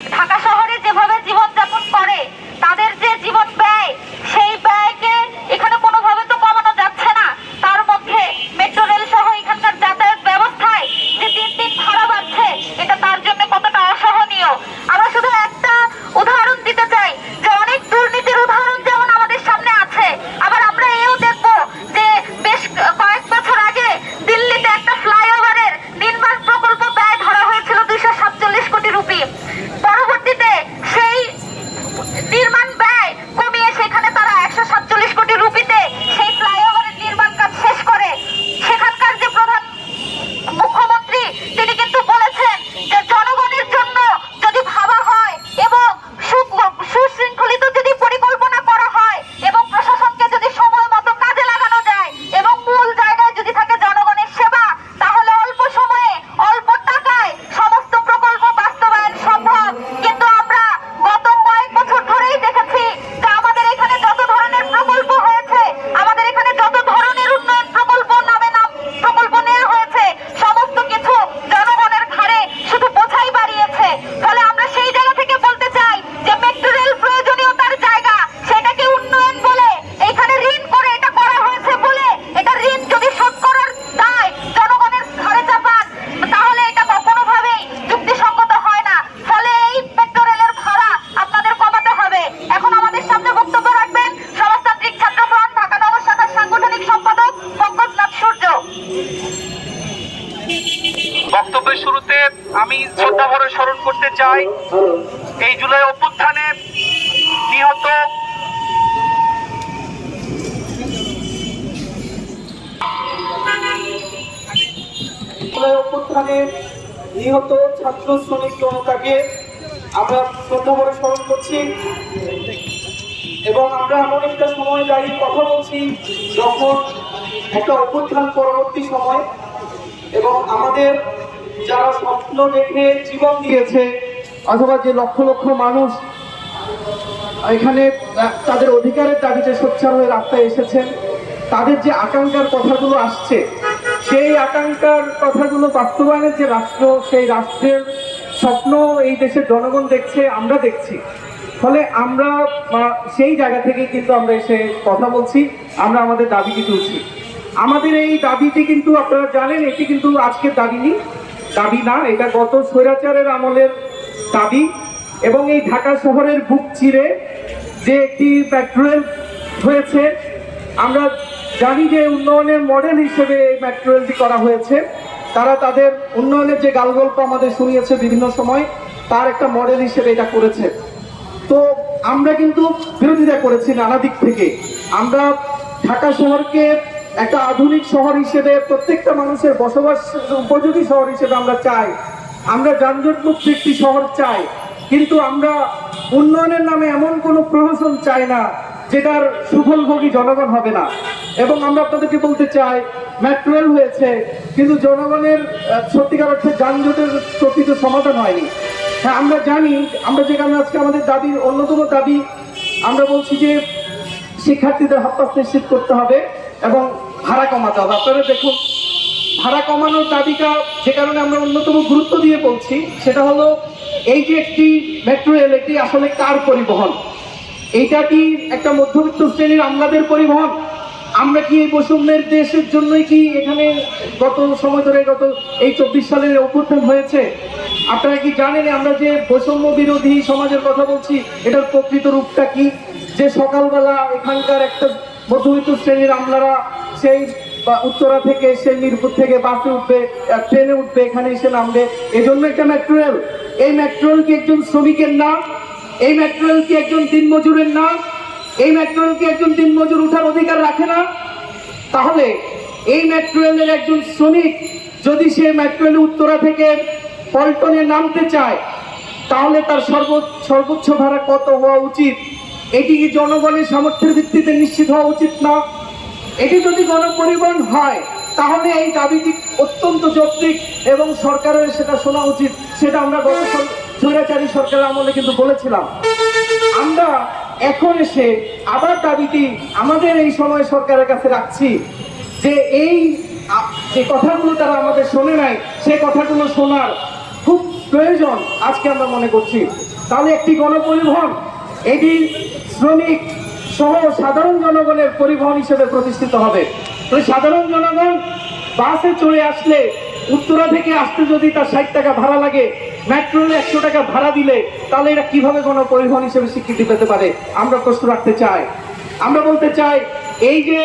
ঢাকা শহরে যেভাবে জীবনযাপন করে, তাদের যে জীবন ব্যয়, সেই ব্যয়কে এখানে কোনোভাবে তো কমানো যাচ্ছে না। তার মধ্যে মেট্রো রেল সহ এখানকার যাতায়াত ব্যবস্থায় যে দিন দিন ভাড়া বাড়ছে, এটা তার জন্য কতটা আমি শ্রদ্ধা স্মরণ করতে চাই, এই জুলাই অভ্যুত্থানে নিহত জুলাই অভ্যুত্থানে নিহত ছাত্র শ্রমিক জনতাকে আমরা শ্রদ্ধা স্মরণ করছি এবং আমরা এমন একটা সময় দাঁড়িয়ে কথা বলছি যখন একটা অভ্যুত্থান পরবর্তী সময় এবং আমাদের যারা স্বপ্ন দেখে জীবন দিয়েছে, অথবা যে লক্ষ লক্ষ মানুষ এখানে তাদের অধিকারের দাবিতে সোচ্চার হয়ে রাস্তায় এসেছেন, তাদের যে আকাঙ্ক্ষার কথাগুলো আসছে, সেই আকাঙ্ক্ষার কথাগুলো বাস্তবায়নের যে রাষ্ট্র, সেই রাষ্ট্রের স্বপ্ন এই দেশের জনগণ দেখছে, আমরা দেখছি। ফলে আমরা সেই জায়গা থেকে কিন্তু আমরা এসে কথা বলছি, আমরা আমাদের দাবিটি তুলছি। আমাদের এই দাবিটি কিন্তু আপনারা জানেন, এটি কিন্তু আজকের দাবি নেই। দাবি না, এটা গত স্বৈরাচারের আমলের দাবি। এবং এই ঢাকা শহরের বুক চিরে যে একটি পেট্রোল হয়েছে, আমরা জানি যে উন্নয়নের মডেল হিসেবে এই মেট্রোরেলটি করা হয়েছে। তারা তাদের উন্নয়নের যে গালগল্প আমাদের শুনিয়েছে বিভিন্ন সময়, তার একটা মডেল হিসেবে এটা করেছে। তো আমরা কিন্তু বিরোধিতা করেছি নানা দিক থেকে। আমরা ঢাকা শহরকে একটা আধুনিক শহর হিসেবে প্রত্যেকটা মানুষের বসবাস উপযোগী শহর হিসেবে আমরা চাই। আমরা যানজট মুক্ত একটি শহর চাই। কিন্তু আমরা উন্নয়নের নামে এমন কোনো প্রহসন চাই না, যেটার সুফলভোগী জনগণ হবে না। এবং আমরা আপনাদেরকে বলতে চাই মেট্রোয়েল হয়েছে, কিন্তু জনগণের সত্যিকার অর্থে যানজটের প্রকৃত সমাধান হয়নি। হ্যাঁ আমরা জানি, আমরা যেখানে আজকে আমাদের দাবির অন্যতম দাবি, আমরা বলছি যে শিক্ষার্থীদের হাত নিশ্চিত করতে হবে এবং ভাড়া কমাতে হবে। আপনারা দেখুন, ভাড়া কমানোর দাবিটা যে কারণে আমরা অন্যতম গুরুত্ব দিয়ে বলছি, সেটা হলো এই যে একটি মেট্রো রেল এটি আসলে কার পরিবহন? এইটা কি একটা মধ্যবিত্ত শ্রেণির আমলাদের পরিবহন? আমরা কি এই বৈষম্যের দেশের জন্যই কি এখানে গত সময় ধরে গত এই চব্বিশ সালের অভ্যুত্থান হয়েছে? আপনারা কি জানেন আমরা যে বৈষম্য বিরোধী সমাজের কথা বলছি, এটার প্রকৃত রূপটা কি? যে সকালবেলা এখানকার একটা মধ্যবিত্ত শ্রেণির আমলারা সেই উত্তরা থেকে সে মিরপুর থেকে বাসে উঠবে ট্রেনে উঠবে, এখানে এসে নামবে। এজন্য একটা মেট্রো রেল এই মেট্রো রেল কি একজন শ্রমিকের নাম, এই মেট্রো রেল কি একজন দিনমজুরের নাম, এই মেট্রো রেল কি একজন দিনমজুর উঠার অধিকার রাখে না। তাহলে এই মেট্রো রেলের একজন শ্রমিক যদি সে মেট্রো রেলে উত্তরা থেকে পল্টনে নামতে চায়, তাহলে তার সর্ব, সর্বোচ্চ ভাড়া কত হওয়া উচিত? এটি কি জনগণের সামর্থ্যের ভিত্তিতে নিশ্চিত হওয়া উচিত না? এটি যদি গণপরিবহন হয়, তাহলে এই দাবিটি অত্যন্ত যৌক্তিক এবং সরকারের সেটা শোনা উচিত। সেটা আমরা গত স্বৈরাচারী সরকারের আমলে কিন্তু বলেছিলাম। আমরা এখন এসে আবার দাবিটি আমাদের এই সময় সরকারের কাছে রাখছি যে এই যে কথাগুলো তারা আমাদের শোনে নাই সে কথাগুলো শোনার খুব প্রয়োজন আজকে আমরা মনে করছি। তাহলে একটি গণপরিবহন, এটি শ্রমিক সহ সাধারণ জনগণের পরিবহন হিসেবে প্রতিষ্ঠিত হবে। তো সাধারণ জনগণ বাসে চড়ে আসলে উত্তরা থেকে আসতে যদি তার ষাট টাকা ভাড়া লাগে মেট্রোলে একশো টাকা ভাড়া দিলে তাহলে এটা কীভাবে কোনো গণপরিবহন হিসেবে স্বীকৃতি পেতে পারে? আমরা প্রশ্ন রাখতে চাই। আমরা বলতে চাই, এই যে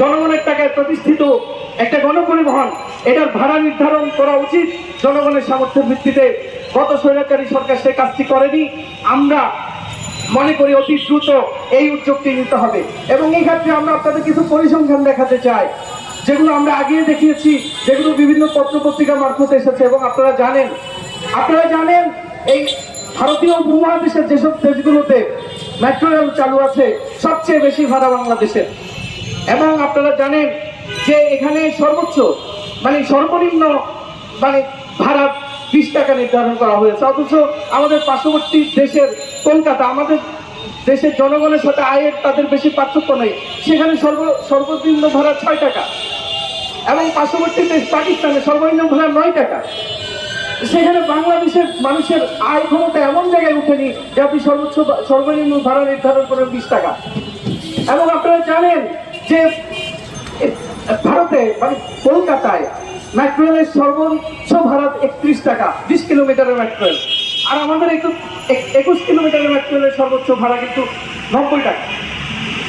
জনগণের টাকায় প্রতিষ্ঠিত একটা গণপরিবহন, এটার ভাড়া নির্ধারণ করা উচিত জনগণের সামর্থ্যের ভিত্তিতে। গত স্বৈরাচারী সরকার সে কাজটি করেনি। আমরা মনে করি অতি দ্রুত এই উদ্যোগটি নিতে হবে। এবং এই ক্ষেত্রে আমরা আপনাদের কিছু পরিসংখ্যান দেখাতে চাই, যেগুলো আমরা আগিয়ে দেখিয়েছি, যেগুলো বিভিন্ন পত্র পত্রিকা মারফত এসেছে, এবং আপনারা জানেন আপনারা জানেন এই ভারতীয় উপমহাদেশের যেসব দেশগুলোতে মেট্রো রেল চালু আছে, সবচেয়ে বেশি ভাড়া বাংলাদেশের। এবং আপনারা জানেন যে এখানে সর্বোচ্চ মানে সর্বনিম্ন মানে ভাড়া বিশ টাকা নির্ধারণ করা হয়েছে। অথচ আমাদের পার্শ্ববর্তী দেশের কলকাতা, আমাদের দেশের জনগণের সাথে আয়ের তাদের বেশি পার্থক্য নেই। সেখানে সর্ব, সর্বনিম্ন ভাড়া ছয় টাকা। এবং পার্শ্ববর্তী দেশ পাকিস্তানে সর্বনিম্ন ভাড়া নয় টাকা। সেখানে বাংলাদেশের মানুষের আয় ক্ষমতা এমন জায়গায় উঠেনি যে আপনি সর্বোচ্চ সর্বনিম্ন ভাড়া নির্ধারণ করেন বিশ টাকা। এবং আপনারা জানেন যে ভারতে মানে কলকাতায় মেট্রো সর্বোচ্চ ভাড়া একত্রিশ টাকা, বিশ কিলোমিটারের মেট্রো রেল আর আমাদের একটু এক- একুশ কিলোমিটারের মেট্রো রেলের সর্বোচ্চ ভাড়া কিন্তু নব্বই টাকা।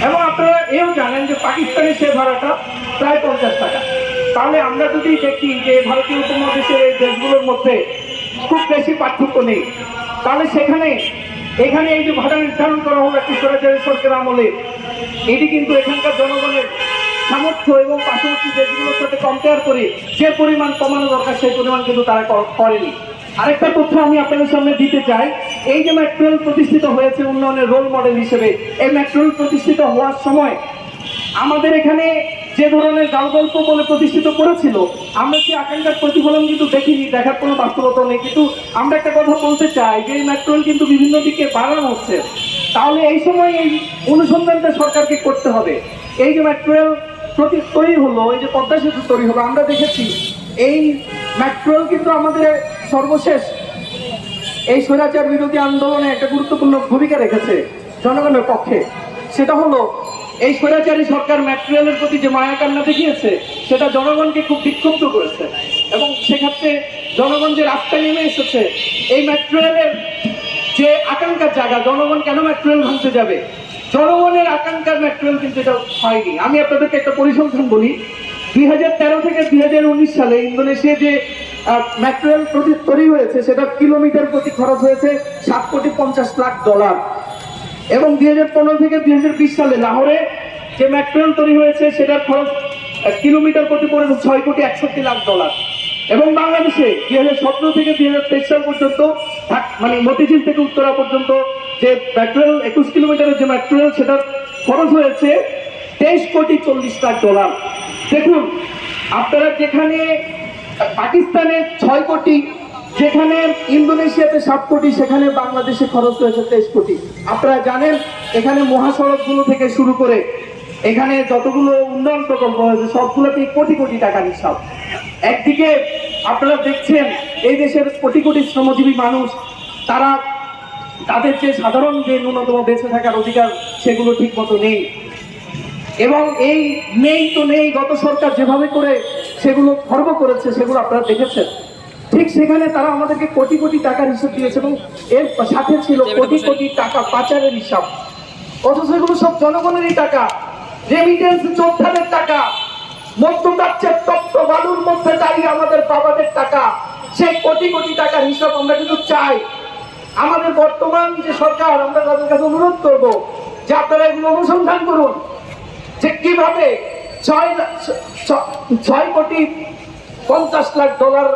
এবং আপনারা এও জানেন যে পাকিস্তানের সে ভাড়াটা প্রায় পঞ্চাশ টাকা। তাহলে আমরা যদি দেখি যে ভারতীয় উপমহাদেশের এই দেশগুলোর মধ্যে খুব বেশি পার্থক্য নেই, তাহলে সেখানে, এখানে এই যে ভাড়া নির্ধারণ করা হলো একটি স্বৈরাচারী সরকার আমলে, এটি কিন্তু এখানকার জনগণের সামর্থ্য এবং পার্শ্ববর্তী দেশগুলোর সাথে কম্পেয়ার করে যে পরিমাণ কমানো দরকার, সেই পরিমাণ কিন্তু তারা করেনি। আরেকটা তথ্য আমি আপনাদের সামনে দিতে চাই। এই যে মেট্রো প্রতিষ্ঠিত হয়েছে উন্নয়নের রোল মডেল হিসেবে, এই মেট্রো প্রতিষ্ঠিত হওয়ার সময় আমাদের এখানে যে ধরনের গালগল্প বলে প্রতিষ্ঠিত করেছিল, আমরা সেই আকাঙ্ক্ষার প্রতিফলন কিন্তু দেখিনি, দেখার কোনো বাস্তবতা নেই। কিন্তু আমরা একটা কথা বলতে চাই যে, এই মেট্রো কিন্তু বিভিন্ন দিকে বাড়ানো হচ্ছে। তাহলে এই সময় এই অনুসন্ধানটা সরকারকে করতে হবে। এই যে প্রতি তৈরি হলো, এই যে পদ্মা সেতু তৈরি হলো, আমরা দেখেছি, এই মেট্রো কিন্তু আমাদের সর্বশেষ। এই স্বৈরাচার বিরোধী আন্দোলনে একটা গুরুত্বপূর্ণ ভূমিকা রেখেছে জনগণের পক্ষে। সেটা হলো, এই স্বৈরাচারী সরকার ম্যাটেরিয়ালের প্রতি যে মায়া কান্না দেখিয়েছে, সেটা জনগণকে খুব বিক্ষুব্ধ করেছে। এবং সেক্ষেত্রে জনগণ যে রাস্তায় নেমে এসেছে, এই ম্যাটেরিয়ালের যে আকাঙ্ক্ষার জায়গা, জনগণ কেন ম্যাটেরিয়াল ভাঙতে যাবে? জনগণের আকাঙ্ক্ষার ম্যাটেরিয়াল কিন্তু এটা হয়নি। আমি আপনাদেরকে একটা পরিসংখ্যান বলি। দুই হাজার তেরো থেকে দুই হাজার উনিশ সালে ইন্দোনেশিয়া যে ম্যাটেরিয়াল প্রতি তৈরি হয়েছে, সেটা কিলোমিটার প্রতি খরচ হয়েছে সাত কোটি পঞ্চাশ লাখ ডলার। এবং দুই হাজার পনেরো থেকে দুই হাজার বিশ সালে লাহোরে যে ম্যাটেরিয়াল তৈরি হয়েছে, সেটার খরচ কিলোমিটার প্রতি পড়েছে ছয় কোটি একষট্টি লাখ ডলার। এবং বাংলাদেশে দুই হাজার সতেরো থেকে দুই হাজার তেইশ সাল পর্যন্ত মানে মতিঝিল থেকে উত্তরা পর্যন্ত যে ম্যাটেরিয়াল একুশ কিলোমিটারের যে ম্যাটেরিয়াল সেটার খরচ হয়েছে তেইশ কোটি চল্লিশ লাখ ডলার দেখুন, আপনারা যেখানে, পাকিস্তানে ছয় কোটি, যেখানে ইন্দোনেশিয়াতে সাত কোটি, সেখানে বাংলাদেশে খরচ হয়েছে তেইশ কোটি। আপনারা জানেন, এখানে মহাসড়কগুলো থেকে শুরু করে এখানে যতগুলো উন্নয়ন প্রকল্প হয়েছে, সবগুলোতেই কোটি কোটি টাকা হিসাব। একদিকে আপনারা দেখছেন, এই দেশের কোটি কোটি শ্রমজীবী মানুষ, তারা তাদের যে সাধারণ যে ন্যূনতম বেঁচে থাকার অধিকার সেগুলো ঠিক মতো নেই। এবং এই নেই তো নেই গত সরকার যেভাবে করে সেগুলো খর্ব করেছে সেগুলো আপনারা দেখেছেন। ঠিক সেখানে তারা আমাদেরকে কোটি কোটি টাকার হিসাব দিয়েছে এবং এর সাথে ছিল কোটি কোটি টাকা পাচারের হিসাব। অথচ এগুলো সব জনগণেরই টাকা। রেমিটেন্স যোদ্ধাদের টাকা। মধ্যপ্রাচ্যের তপ্ত বালুর মধ্যে দাঁড়িয়ে আমাদের বাবাদের টাকা। সেই কোটি কোটি টাকার হিসাব আমরা কিন্তু চাই। আমাদের বর্তমান যে সরকার, আমরা তাদের কাছে অনুরোধ করব যে আপনারা এগুলো অনুসন্ধান করুন। যে কীভাবে ছয় ছয় কোটি পঞ্চাশ লাখ ডলার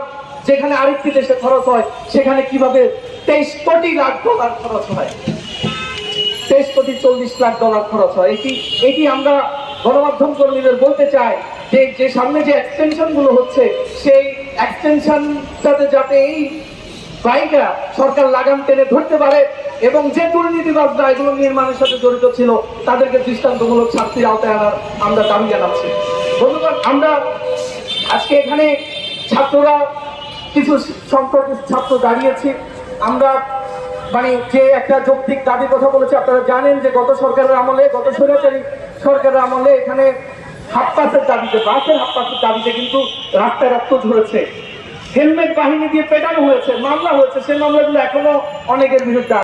যেখানে আরেকটি দেশে খরচ হয়, সেখানে কীভাবে তেইশ কোটি লাখ ডলার খরচ হয়? তেইশ কোটি চল্লিশ লাখ ডলার খরচ হয়। এটি এটি আমরা গণমাধ্যম কর্মীদের বলতে চাই যে যে সামনে যে এক্সটেনশনগুলো হচ্ছে, সেই এক্সটেনশনটাতে যাতে এই বাইকরা সরকার লাগাম টেনে ধরতে পারে এবং যে দুর্নীতিবাজরা এগুলো নির্মাণের সাথে জড়িত ছিল, তাদেরকে দৃষ্টান্তমূলক শাস্তির আওতায় আনার আমরা দাবি জানাচ্ছি। বন্ধুগণ, আমরা আজকে এখানে ছাত্ররা কিছু সংখ্যক ছাত্র দাঁড়িয়েছি। আমরা মানে যে একটা যৌক্তিক দাবির কথা বলেছে, আপনারা জানেন যে গত সরকারের আমলে, গত স্বৈরাচারী সরকারের আমলে এখানে হাফ পাসের দাবিতে, বাসের হাফ পাসের দাবিতে কিন্তু রাস্তায় রক্ত ঝরেছে হেলমেট বাহিনী দিয়ে পেটানো হয়েছে মামলা হয়েছে সেই মামলাগুলো এখনও অনেকের বিরুদ্ধে